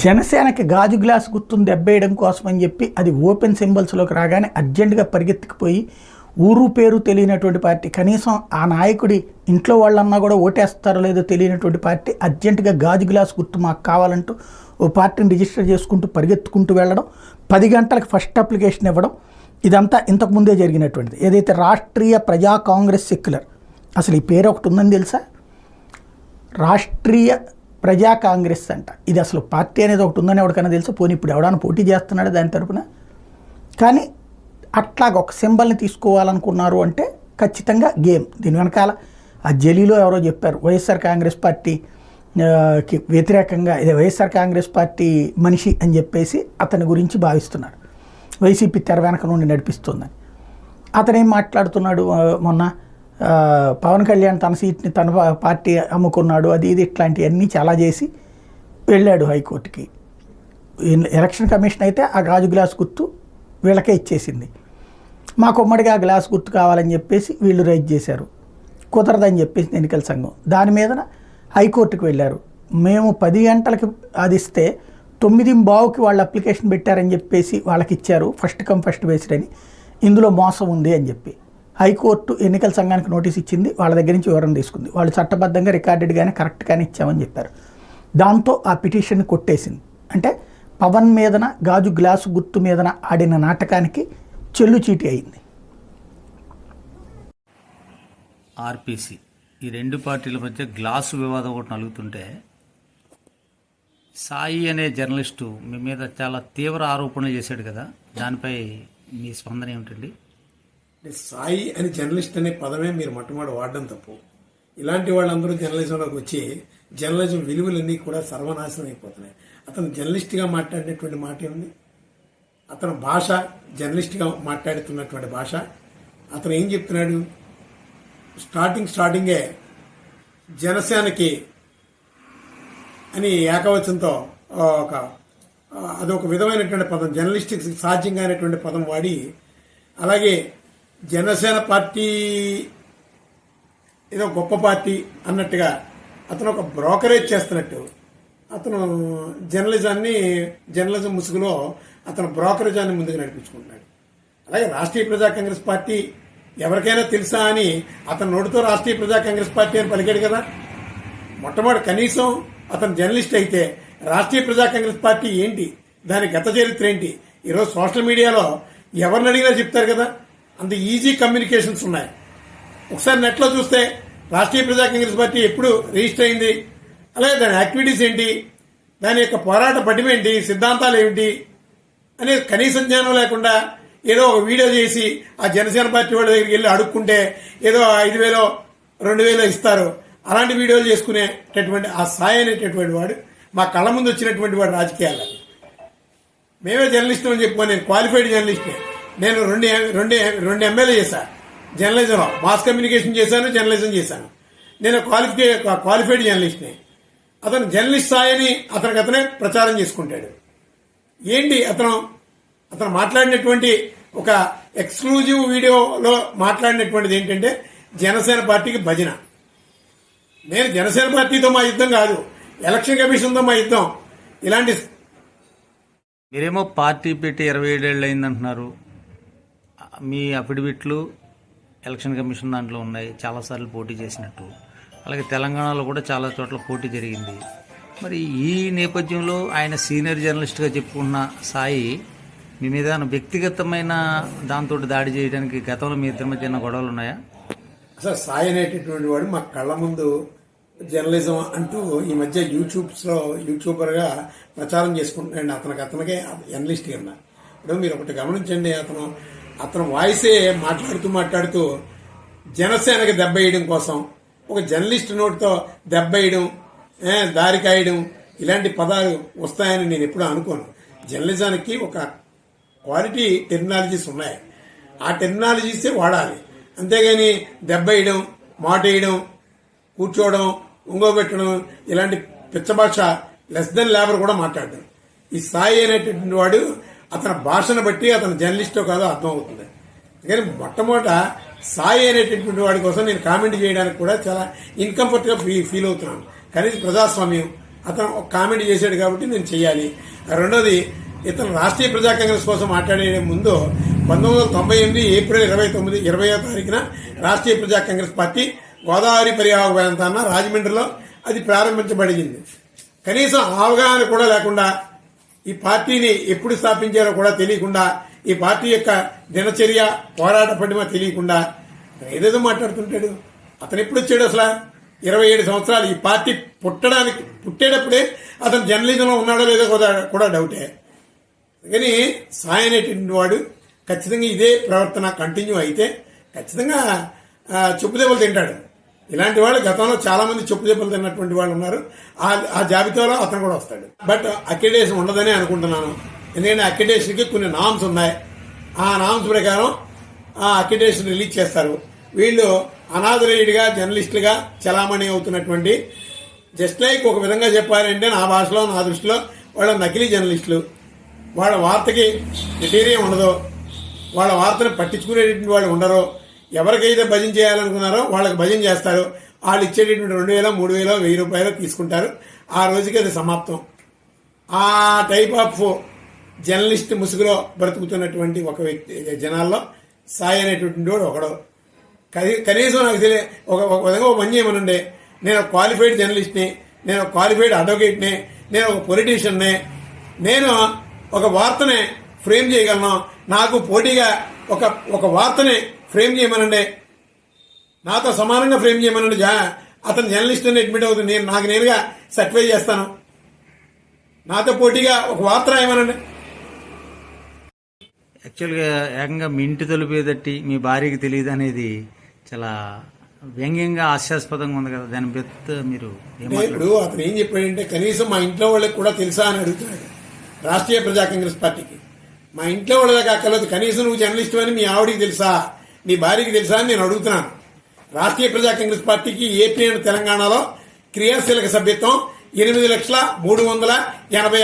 జనసేనకి గాజు గ్లాస్ గుర్తును దెబ్బేయడం కోసం అని చెప్పి అది ఓపెన్ సింబల్స్లోకి రాగానే అర్జెంటుగా పరిగెత్తుకుపోయి ఊరు పేరు తెలియనటువంటి పార్టీ. కనీసం ఆ నాయకుడి ఇంట్లో వాళ్ళన్నా కూడా ఓటేస్తారో లేదో తెలియనటువంటి పార్టీ అర్జెంటుగా గాజు గ్లాస్ గుర్తు మాకు కావాలంటూ ఓ పార్టీని రిజిస్టర్ చేసుకుంటూ పరిగెత్తుకుంటూ వెళ్ళడం పది గంటలకు ఫస్ట్ అప్లికేషన్ ఇవ్వడం ఇదంతా ఇంతకుముందే జరిగినటువంటిది. ఏదైతే రాష్ట్రీయ ప్రజా కాంగ్రెస్ సెక్యులర్ అసలు ఈ పేరు ఒకటి ఉందని తెలుసా? రాష్ట్రీయ ప్రజా కాంగ్రెస్ అంట. ఇది అసలు పార్టీ అనేది ఒకటి ఉందని ఎవరికైనా తెలుసు. పోనీ ఇప్పుడు ఎవడైనా పోటీ చేస్తున్నాడు దాని తరపున? కానీ అట్లాగ ఒక సింబల్ని తీసుకోవాలనుకున్నారు అంటే ఖచ్చితంగా గేమ్. దీని వెనకాల ఆ జలీలో ఎవరో చెప్పారు వైఎస్ఆర్ కాంగ్రెస్ పార్టీ కి వ్యతిరేకంగా ఇదే వైఎస్ఆర్ కాంగ్రెస్ పార్టీ మనిషి అని చెప్పేసి అతని గురించి భావిస్తున్నారు. వైసీపీ తెర వెనక నుండి నడిపిస్తుందని. అతనేం మాట్లాడుతున్నాడు మొన్న? పవన్ కళ్యాణ్ తన సీట్ని తన పార్టీ అమ్ముకున్నాడు అది ఇది ఇట్లాంటివన్నీ చాలా చేసి వెళ్ళాడు హైకోర్టుకి. ఎలక్షన్ కమిషన్ అయితే ఆ గాజు గ్లాస్ గుర్తు వీళ్ళకే ఇచ్చేసింది. మా ఉమ్మడిగా ఆ గ్లాస్ గుర్తు కావాలని చెప్పేసి వీళ్ళు రైజ్ చేశారు. కుదరదని చెప్పేసి ఎన్నికల సంఘం. దాని మీదన హైకోర్టుకు వెళ్ళారు. మేము పది గంటలకి అది ఇస్తే తొమ్మిది బావుకి వాళ్ళు అప్లికేషన్ పెట్టారని చెప్పేసి వాళ్ళకి ఇచ్చారు ఫస్ట్ కమ్ ఫస్ట్ బేస్డ్ అని. ఇందులో మోసం ఉంది అని చెప్పి. హైకోర్టు ఎన్నికల సంఘానికి నోటీస్ ఇచ్చింది వాళ్ళ దగ్గర నుంచి వివరణ తీసుకుంది. వాళ్ళు చట్టబద్ధంగా రికార్డెడ్గానే కరెక్ట్గానే ఇచ్చామని చెప్పారు. దాంతో ఆ పిటిషన్ కొట్టేసింది. అంటే పవన్ మీదన గాజు గ్లాసు గుర్తు మీదన ఆడిన నాటకానికి చెల్లు చీటి అయింది. ఆర్పిసి. ఈ రెండు పార్టీల మధ్య గ్లాసు వివాదం ఒకటి నలుగుతుంటే సాయి అనే జర్నలిస్టు మీ మీద చాలా తీవ్ర ఆరోపణలు చేశాడు కదా దానిపై మీ స్పందన ఏమిటండి? అంటే సాయి అని జర్నలిస్ట్ అనే పదమే మీరు మొట్టమొదటి వాడడం తప్పు. ఇలాంటి వాళ్ళందరూ జర్నలిజంలోకి వచ్చి జర్నలిజం విలువలన్నీ కూడా సర్వనాశనం అయిపోతున్నాయి. అతను జర్నలిస్ట్గా మాట్లాడినటువంటి మాట ఏముంది? అతను భాష జర్నలిస్ట్గా మాట్లాడుతున్నటువంటి భాష. అతను ఏం చెప్తున్నాడు? స్టార్టింగ్ స్టార్టింగే జనసేనకి అని ఏకవచనంతో ఒక అదొక విధమైనటువంటి పదం జర్నలిస్టిక్ సాధ్యం కానిటువంటి పదం వాడి అలాగే జనసేన పార్టీ ఏదో గొప్ప పార్టీ అన్నట్టుగా అతను ఒక బ్రోకరేజ్ చేస్తున్నట్టు. అతను జర్నలిజాన్ని జర్నలిజం ముసుగులో అతను బ్రోకరేజాన్ని ముందుకు నడిపించుకుంటున్నాడు. అలాగే రాష్ట్రీయ ప్రజా కాంగ్రెస్ పార్టీ ఎవరికైనా తెలుసా అని అతను నోటితో రాష్ట్రీయ ప్రజా కాంగ్రెస్ పార్టీ అని పలికాడు కదా. మొట్టమొదటి కనీసం అతను జర్నలిస్ట్ అయితే రాష్ట్రీయ ప్రజా కాంగ్రెస్ పార్టీ ఏంటి? దాని గత చరిత్ర ఏంటి? ఈరోజు సోషల్ మీడియాలో ఎవరిని అడిగినా చెప్తారు కదా. అంత ఈజీ కమ్యూనికేషన్స్ ఉన్నాయి. ఒకసారి నెట్లో చూస్తే రాష్ట్రీయ ప్రజా కాంగ్రెస్ పార్టీ ఎప్పుడు రిజిస్టర్ అయింది? అలాగే దాని యాక్టివిటీస్ ఏంటి? దాని యొక్క పోరాట పటిమ ఏంటి? సిద్ధాంతాలు ఏమిటి? అనేది కనీస జ్ఞానం లేకుండా ఏదో ఒక వీడియో చేసి ఆ జనసేన పార్టీ వాళ్ళ దగ్గరికి వెళ్ళి అడుక్కుంటే ఏదో ఐదు వేలో రెండు వేలో ఇస్తారు. అలాంటి వీడియోలు చేసుకునేటటువంటి ఆ సాయి అనేటటువంటి వాడు మా కళ్ళ ముందు వచ్చినటువంటి వాడు రాజకీయాలు మేమే జర్నలిస్ట్ అని చెప్పుకో నేను క్వాలిఫైడ్ జర్నలిస్టే నేను రెండు రెండు రెండు ఎమ్మెల్యే చేశాను. జర్నలిజంలో మాస్ కమ్యూనికేషన్ చేశాను జర్నలిజం చేశాను. నేను క్వాలిఫై క్వాలిఫైడ్ జర్నలిస్ట్ని అతను జర్నలిస్ట్ స్థాయిని అతనికి అతనే ప్రచారం చేసుకుంటాడు. ఏంటి అతను? అతను మాట్లాడినటువంటి ఒక ఎక్స్క్లూజివ్ వీడియోలో మాట్లాడినటువంటిది ఏంటంటే జనసేన పార్టీకి భజన. నేను జనసేన పార్టీతో మా యుద్ధం కాదు ఎలక్షన్ కమిషన్తో మా యుద్ధం. ఇలాంటి మీరేమో పార్టీ పెట్టి ఇరవై ఏడేళ్ళు అయిందంటున్నారు. మీ అఫిడవిట్లు ఎలక్షన్ కమిషన్ దాంట్లో ఉన్నాయి. చాలాసార్లు పోటీ చేసినట్టు. అలాగే తెలంగాణలో కూడా చాలా చోట్ల పోటీ జరిగింది. మరి ఈ నేపథ్యంలో ఆయన సీనియర్ జర్నలిస్ట్గా చెప్పుకున్న సాయి మీ మీద వ్యక్తిగతమైన దాంతో దాడి చేయడానికి గతంలో మీ ఇద్దరి మధ్య గొడవలు ఉన్నాయా? అసలు సాయి అనేటటువంటి వాడు మా కళ్ళ ముందు జర్నలిజం అంటూ ఈ మధ్య యూట్యూబ్స్లో యూట్యూబర్గా ప్రచారం చేసుకుంటున్నాడు అతనికి అతనికే జర్నలిస్ట్ కింద ఇప్పుడు మీరు ఒకటి గమనించండి అతను అతను వాయిసే మాట్లాడుతూ మాట్లాడుతూ జనసేనకి దెబ్బ వేయడం కోసం ఒక జర్నలిస్ట్ నోటితో దెబ్బ వేయడం దారి కాయడం ఇలాంటి పదాలు వస్తాయని నేను ఎప్పుడూ అనుకోను. జర్నలిజానికి ఒక క్వాలిటీ టెక్నాలజీస్ ఉన్నాయి. ఆ టెక్నాలజీసే వాడాలి. అంతేగాని దెబ్బ వేయడం మాట వేయడం కూర్చోవడం ఉంగోబెట్టడం ఇలాంటి పిచ్చభాష లెస్ దెన్ లేబర్ కూడా మాట్లాడడం. ఈ సాయి అనేటటువంటి వాడు అతని భాషను బట్టి అతను జర్నలిస్టో కాదో అర్థం అవుతుంది. కానీ మొట్టమొదట సాయి అనేటటువంటి వాడి కోసం నేను కామెంట్ చేయడానికి కూడా చాలా ఇన్కంఫర్ట్గా ఫీల్ అవుతున్నాను. కనీసం ప్రజాస్వామ్యం అతను ఒక కామెంట్ చేశాడు కాబట్టి నేను చేయాలి. రెండోది ఇతను రాష్ట్రీయ ప్రజా కాంగ్రెస్ కోసం మాట్లాడే ముందు పంతొమ్మిది వందల తొంభై ఎనిమిది ఏప్రిల్ ఇరవై తొమ్మిది ఇరవయో తారీఖున రాష్ట్రీయ ప్రజా కాంగ్రెస్ పార్టీ గోదావరి పరివాహక ప్రాంతాన రాజమండ్రిలో అది ప్రారంభించబడింది కనీసం అవగాహన కూడా లేకుండా ఈ పార్టీని ఎప్పుడు స్థాపించారో కూడా తెలియకుండా ఈ పార్టీ యొక్క దినచర్య పోరాట పడిమ తెలియకుండా ఏదేదో మాట్లాడుతుంటాడు. అతను ఎప్పుడు వచ్చాడు అసలు? ఇరవై ఏడు సంవత్సరాలు. ఈ పార్టీ పుట్టడానికి పుట్టేటప్పుడే అతను జర్నలిజంలో ఉన్నాడో లేదో కూడా కూడా డౌటే. కానీ సాయి అనేటువంటి వాడు ఖచ్చితంగా ఇదే ప్రవర్తన కంటిన్యూ అయితే ఖచ్చితంగా చెప్పుదేవలు చెప్పు తింటాడు. ఇలాంటి వాళ్ళు గతంలో చాలా మంది చెప్పు చెప్పులు తిన్నటువంటి వాళ్ళు ఉన్నారు. ఆ ఆ జాబితాలో అతను కూడా వస్తాడు. బట్ అక్రిడేషన్ ఉండదని అనుకుంటున్నాను. ఎందుకంటే అక్రిడేషన్కి కొన్ని నామ్స్ ఉన్నాయి. ఆ నామ్స్ ప్రకారం ఆ అక్రిడేషన్ రిలీజ్ చేస్తారు. వీళ్ళు అనాథరేయుడిగా జర్నలిస్టులుగా చలామణి అవుతున్నటువంటి జస్ట్ లైక్ ఒక విధంగా చెప్పాలంటే నా భాషలో నా దృష్టిలో వాళ్ళ నకిలీ జర్నలిస్టులు. వాళ్ళ వార్తకి క్రిటీరియం ఉండదు. వాళ్ళ వార్తను పట్టించుకునేటువంటి వాళ్ళు ఉండరు. ఎవరికైతే భజన చేయాలనుకున్నారో వాళ్ళకి భజన చేస్తారు. వాళ్ళు ఇచ్చేటటువంటి రెండు వేల మూడు వేల వెయ్యి రూపాయలు తీసుకుంటారు. ఆ రోజుకి అది సమాప్తం. ఆ టైప్ ఆఫ్ జర్నలిస్ట్ ముసుగులో బ్రతుకుతున్నటువంటి ఒక వ్యక్తి జనాల్లో సాయి అనేటువంటి వాడు ఒకడు. కనీసం నాకు తెలియ ఒక ఒక విధంగా ఒక పని చేయమనండి నేను ఒక క్వాలిఫైడ్ జర్నలిస్ట్ని నేను ఒక క్వాలిఫైడ్ అడ్వకేట్ని నేను ఒక పొలిటీషియన్ని నేను ఒక వార్తని ఫ్రేమ్ చేయగలను. నాకు పోటీగా ఒక ఒక వార్తని ఫ్రేమ్ చేయమనండి. నాతో సమానంగా ఫ్రేమ్ చేయమనండి. జా అతను జర్నలిస్ట్ అని అడ్మిట్ అవుతుంది. నేను నాకు నేనుగా సర్టిఫై చేస్తాను. నాతో పోటీగా ఒక వార్త రాయమనండి. యాక్చువల్గా ఏకంగా మీ ఇంటి తలుపేదట్టి మీ భార్యకి తెలియదు అనేది చాలా వ్యంగ్యంగా హాస్యాస్పదంగా ఉంది కదా. దాని పెద్ద మీరు ఇప్పుడు అతను ఏం చెప్పాడంటే కనీసం మా ఇంట్లో వాళ్ళకి కూడా తెలుసా అని అడుగుతున్నాడు. రాష్ట్రీయ ప్రజా కాంగ్రెస్ పార్టీకి. మా ఇంట్లో వాళ్ళకి అక్కర్లేదు కనీసం నువ్వు జర్నలిస్ట్ అని మీ ఆవిడికి తెలుసా? నీ భార్యకి తెలుసా అని నేను అడుగుతున్నాను. రాష్ట్రీయ ప్రజా కాంగ్రెస్ పార్టీకి ఏపీ అండ్ తెలంగాణలో క్రియాశీలక సభ్యత్వం ఎనిమిది లక్షల మూడు వందల ఎనభై